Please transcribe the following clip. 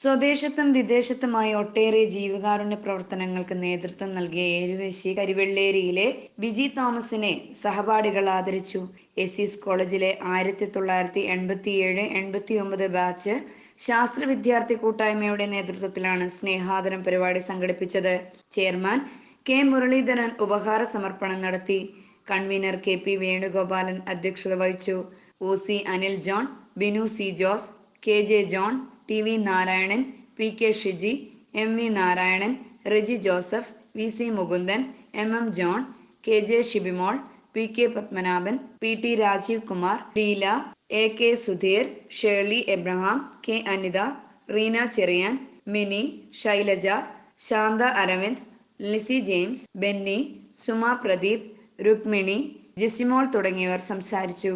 സ്വദേശത്തും വിദേശത്തുമായി ഒട്ടേറെ ജീവകാരുണ്യ പ്രവർത്തനങ്ങൾക്ക് നേതൃത്വം നൽകിയ ഏരുവേശി കരിവെള്ളേരിയിലെ വിജി തോമസിനെ സഹപാഠികൾ ആദരിച്ചു. എസ് എസ് കോളേജിലെ ആയിരത്തി തൊള്ളായിരത്തി എൺപത്തിയേഴ് എൺപത്തി ഒമ്പത് ബാച്ച് ശാസ്ത്ര വിദ്യാർത്ഥി കൂട്ടായ്മയുടെ നേതൃത്വത്തിലാണ് സ്നേഹാദരം പരിപാടി സംഘടിപ്പിച്ചത്. ചെയർമാൻ കെ മുരളീധരൻ ഉപഹാര സമർപ്പണം നടത്തി. കൺവീനർ കെ പി വേണുഗോപാലൻ അധ്യക്ഷത വഹിച്ചു. O C Anil John Binu C Jose K J John T V Narayanan P K Shiji M V Narayanan Reji Joseph V C Mukundan M M John K J Shibimol P K Padmanabhan P T Rajeev Kumar Leela A K Sudheer Shirley Abraham K Anitha Reena Cherian Mini Shailaja Shantha Aravind Lissy James Benny Suma Pradeep Rukmini Jisimol തുടങ്ങിയവർ സംസാരിച്ചു.